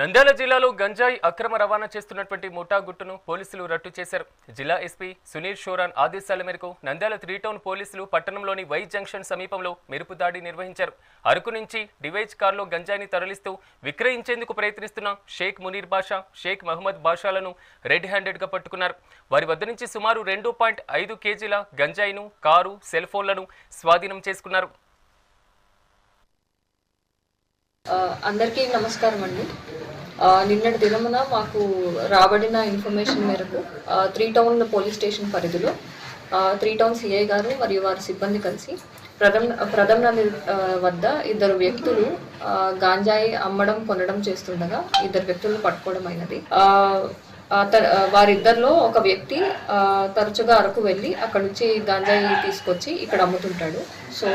నంద్యాల జిల్లాలో గంజాయి అక్రమ రవాణా చేస్తున్నటువంటి ముఠా గుట్టును పోలీసులు రట్టు చేశారు. జిల్లా ఎస్పీ సునీల్ షోరాన్ ఆదేశాల మేరకు నంద్యాల త్రీ టౌన్ పోలీసులు పట్టణంలోని వై జంక్షన్ సమీపంలో మెరుపు దాడి నిర్వహించారు. అరకు నుంచి డివైజ్ కారులో గంజాయిని తరలిస్తూ విక్రయించేందుకు ప్రయత్నిస్తున్న షేక్ మునీర్ బాషా షేక్ మహమ్మద్ బాషాలను రెడ్ హ్యాండెడ్గా పట్టుకున్నారు. వారి వద్ద నుంచి సుమారు రెండు పాయింట్ ఐదు కేజీల గంజాయిను కారు సెల్ ఫోన్లను స్వాధీనం చేసుకున్నారు. అందరికీ నమస్కారం అండి నిన్నటి దినమున మాకు రాబడిన ఇన్ఫర్మేషన్ మేరకు త్రీ టౌన్ పోలీస్ స్టేషన్ పరిధిలో త్రీ టౌన్ సిఐ గారు మరియు వారి సిబ్బంది కలిసి ప్రథమ ప్రథమ నది, వద్ద ఇద్దరు వ్యక్తులు గాంజాయి అమ్మడం కొనడం చేస్తుండగా ఇద్దరు వ్యక్తులను పట్టుకోవడం అయినది. వారిద్దరిలో ఒక వ్యక్తి తరచుగా అరకు వెళ్ళి అక్కడ నుంచి గాంజాయి తీసుకొచ్చి ఇక్కడ అమ్ముతుంటాడు. సో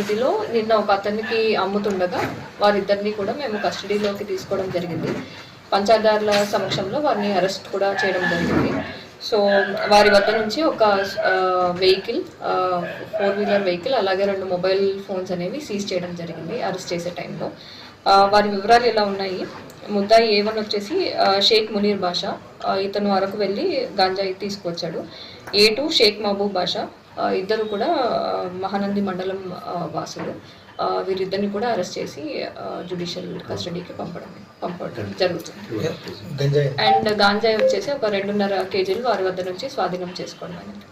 ఇదిలో నిన్న ఒక అతనికి అమ్ముతుండగా వారిద్దరిని కూడా మేము కస్టడీలోకి తీసుకోవడం జరిగింది. పంచాయదారుల సమక్షంలో వారిని అరెస్ట్ కూడా చేయడం జరిగింది. సో వారి వద్ద నుంచి ఒక వెహికల్ ఫోర్ వీలర్ వెహికల్ అలాగే రెండు మొబైల్ ఫోన్స్ అనేవి సీజ్ చేయడం జరిగింది అరెస్ట్ చేసే టైంలో. వారి వివరాలు ఎలా ఉన్నాయి? ముద్దాయి ఏ వన్ వచ్చేసి షేక్ మునీర్ బాషా ఇతను అరకు వెళ్ళి గాంజాయి తీసుకొచ్చాడు ఏ టూ షేక్ మహబూబ్ బాషా ఇద్దరు కూడా మహానంది మండలం వాసులు. వీరిద్దరిని కూడా అరెస్ట్ చేసి జుడిషియల్ కస్టడీకి పంపడం పంపడం జరుగుతుంది. అండ్ గాంజాయి వచ్చేసి ఒక రెండున్నర కేజీలు వారి వద్ద నుంచి స్వాధీనం చేసుకోవడం అనేది